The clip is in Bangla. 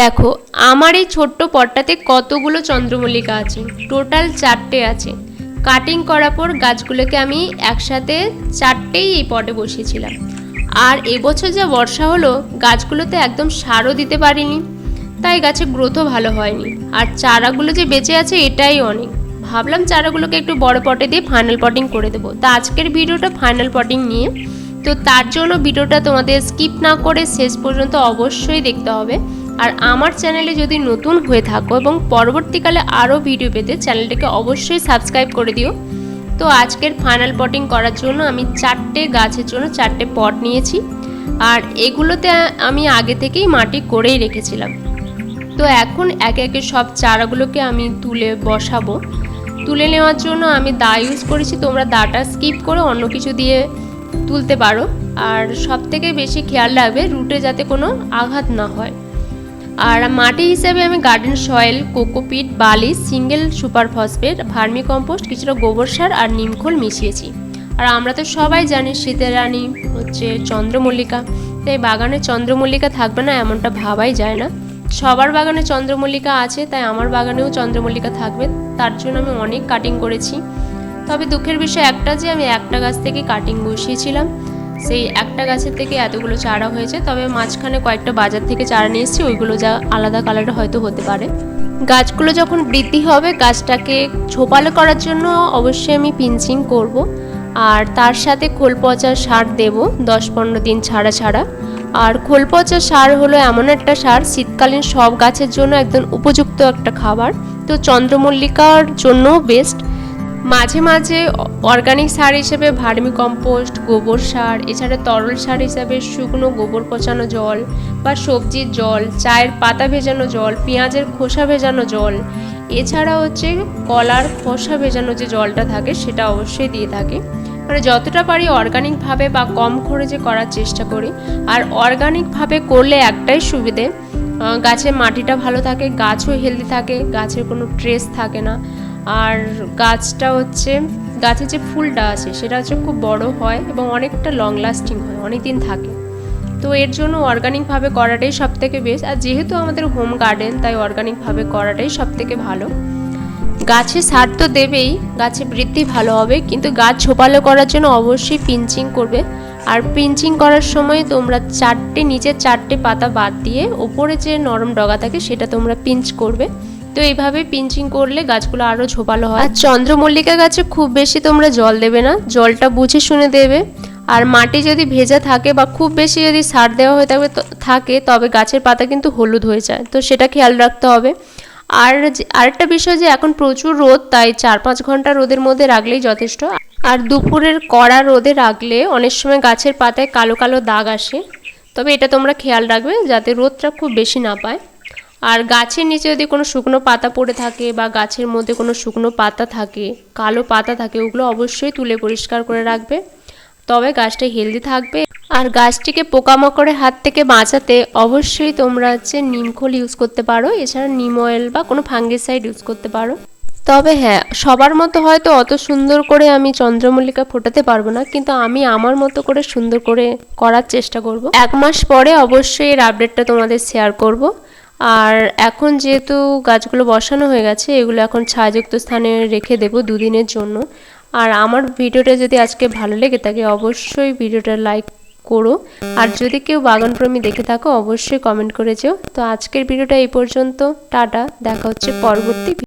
দেখো, আমার এই ছোট্ট পটটাতে কতগুলো চন্দ্রমল্লিকা আছে। টোটাল চারটে আছে। কাটিং করার পর গাছগুলোকে আমি একসাথে চারটেই এই পটে বসিয়েছিলাম। আর এবছর যা বর্ষা হলো, গাছগুলোতে একদম সারও দিতে পারিনি। তাই গাছের গ্রোথও ভালো হয়নি। আর চারাগুলো যে বেঁচে আছে, এটাই অনেক। ভাবলাম চারাগুলোকে একটু বড় পটে দিয়ে ফাইনাল পটিং করে দেবো। তা আজকের ভিডিওটা ফাইনাল পটিং নিয়ে। তো তার জন্য ভিডিওটা তোমাদের স্কিপ না করে শেষ পর্যন্ত অবশ্যই দেখতে হবে। আর আমার চ্যানেলে যদি নতুন হয়ে থাকো এবং পরবর্তীকালে আরও ভিডিও পেতে চ্যানেলটাকে অবশ্যই সাবস্ক্রাইব করে দিও। তো আজকের ফাইনাল পটিং করার জন্য আমি চারটে গাছের জন্য চারটে পট নিয়েছি। আর এগুলোতে আমি আগে থেকেই মাটি করেই রেখেছিলাম। তো এখন একে একে সব চারাগুলোকে আমি তুলে বসাবো। তুলে নেওয়ার জন্য আমি দা ইউজ করেছি, তোমরা দাটা স্কিপ করে অন্য কিছু দিয়ে তুলতে পারো। আর সব থেকে বেশি খেয়াল রাখবে রুটে যাতে কোনো আঘাত না হয়। আর মাটি হিসাবে আমি গার্ডেন সয়েল কোকোপিট বালি single super phosphate vermicompost কিছুটা গোবর সার আর নিমখোল মিশিয়েছি। আর আমরা তো সবাই জানি শীতের রানী হচ্ছে চন্দ্রমল্লিকা। তাই বাগানে চন্দ্রমল্লিকা থাকবে না এমনটা ভাবাই যায় না। সবার বাগানে চন্দ্রমল্লিকা আছে, তাই আমার বাগানেও চন্দ্রমল্লিকা থাকবে। তার জন্য আমি অনেক কাটিং করেছি। তবে দুঃখের বিষয় একটা যে আমি একটা গাছ থেকে কাটিং বসিয়েছিলাম। সেই একটা গাছের থেকে এতগুলো চারা হয়েছে, তবে মাঝখানে কয়েকটা বাজার থেকে চারা নিয়ে এসেছি, ওইগুলো যা আলাদা কালারের হয়তো হতে পারে। গাছগুলো যখন বৃদ্ধি হবে, গাছটাকে ঝোপালো করার জন্য অবশ্যই আমি পিঞ্চিং করব, আর তার সাথে খোল পচা সার দেব, দশ পনেরো দিন ছাড়া ছাড়া। আর খোল পচা সার হলো এমন একটা সার, শীতকালীন সব গাছের জন্য একদম উপযুক্ত একটা খাবার। তো চন্দ্রমল্লিকার জন্য বেস্ট মাঝে মাঝে অর্গানিক সার হিসেবে ভার্মি কম্পোস্ট গোবর সার, এছাড়া তরল সার হিসাবে শুকনো গোবর পচানো জল বা সবজির জল, চায়ের পাতা ভেজানো জল, পেঁয়াজের খোসা ভেজানো জল, এছাড়া হচ্ছে কলার খোসা ভেজানো যে জলটা থাকে সেটা অবশ্যই দিয়ে থাকে। মানে যতটা পারি অর্গানিকভাবে বা কম খরচে করার চেষ্টা করি। আর অর্গানিকভাবে করলে একটাই সুবিধে গাছের মাটিটা ভালো থাকে, গাছও হেলদি থাকে, গাছের কোনো ট্রেস থাকে না। আর গাছটা হচ্ছে গাছের যে ফুলটা আছে, সেটা হচ্ছে খুব বড় হয় এবং অনেকটা লং লাস্টিং হয় অনেক দিন থাকে। তো এর জন্য অর্গানিকভাবে করাটাই সব থেকে বেস্ট আর যেহেতু আমাদের হোম গার্ডেন তাই অর্গানিকভাবে করাটাই সব থেকে ভালো। গাছে সার তো দেবেই, গাছে বৃদ্ধি ভালো হবে, কিন্তু গাছ ঝোপালো করার জন্য অবশ্যই পিঞ্চিং করবে। আর পিঞ্চিং করার সময় তোমরা চারটে, নিচের চারটে পাতা বাদ দিয়ে, ওপরে যে নরম ডগা থাকে, সেটা তোমরা পিঞ্চ করবে। তো এইভাবে পিঞ্চিং করলে গাছগুলো আরও ঝোপালো হয়। আর চন্দ্রমল্লিকা গাছে খুব বেশি তোমরা জল দেবে না, জলটা বুঝে শুনে দেবে। আর মাটি যদি ভেজা থাকে বা খুব বেশি যদি সার দেওয়া হয়ে থাকবে থাকে, তবে গাছের পাতা কিন্তু হলুদ হয়ে যায়। তো সেটা খেয়াল রাখতে হবে। আর আরেকটা বিষয় যে এখন প্রচুর রোদ, তাই চার পাঁচ ঘণ্টা রোদের মধ্যে রাখলেই যথেষ্ট। আর দুপুরের কড়া রোদে রাখলে অনেক সময় গাছের পাতায় কালো কালো দাগ আসে। তবে এটা তোমরা খেয়াল রাখবে যাতে রোদটা খুব বেশি না পায়। আর গাছের নিচে যদি কোনো শুকনো পাতা পড়ে থাকে বা গাছের মধ্যে কোনো শুকনো পাতা থাকে, কালো পাতা থাকে, ওগুলো অবশ্যই তুলে পরিষ্কার করে রাখবে। তবে গাছটা হেলদি থাকবে। আর গাছটিকে পোকামাকড়ের হাত থেকে বাঁচাতে অবশ্যই তোমরা হচ্ছে নিমখোল ইউজ করতে পারো। এছাড়া নিম অয়েল বা কোনো ফাঙ্গিসাইড ইউজ করতে পারো। তবে হ্যাঁ সবার মতো হয়তো অত সুন্দর করে আমি চন্দ্রমল্লিকা ফোটাতে পারব না, কিন্তু আমি আমার মতো করে সুন্দর করে করার চেষ্টা করব। এক মাস পরে অবশ্যই এর আপডেটটা তোমাদের শেয়ার করব। আর এখন যেহেতু গাছগুলো বসানো হয়ে গেছে, এগুলো এখন ছায়াযুক্ত স্থানে রেখে দেবো দুদিনের জন্য। আর আমার ভিডিওটা যদি আজকে ভালো লেগে থাকে, অবশ্যই ভিডিওটা লাইক করো। আর যদি কেউ বাগানপ্রেমী দেখে থাকো, অবশ্যই কমেন্ট করে যেও। তো আজকের ভিডিওটা এই পর্যন্ত। টাটা, দেখা হচ্ছে পরবর্তী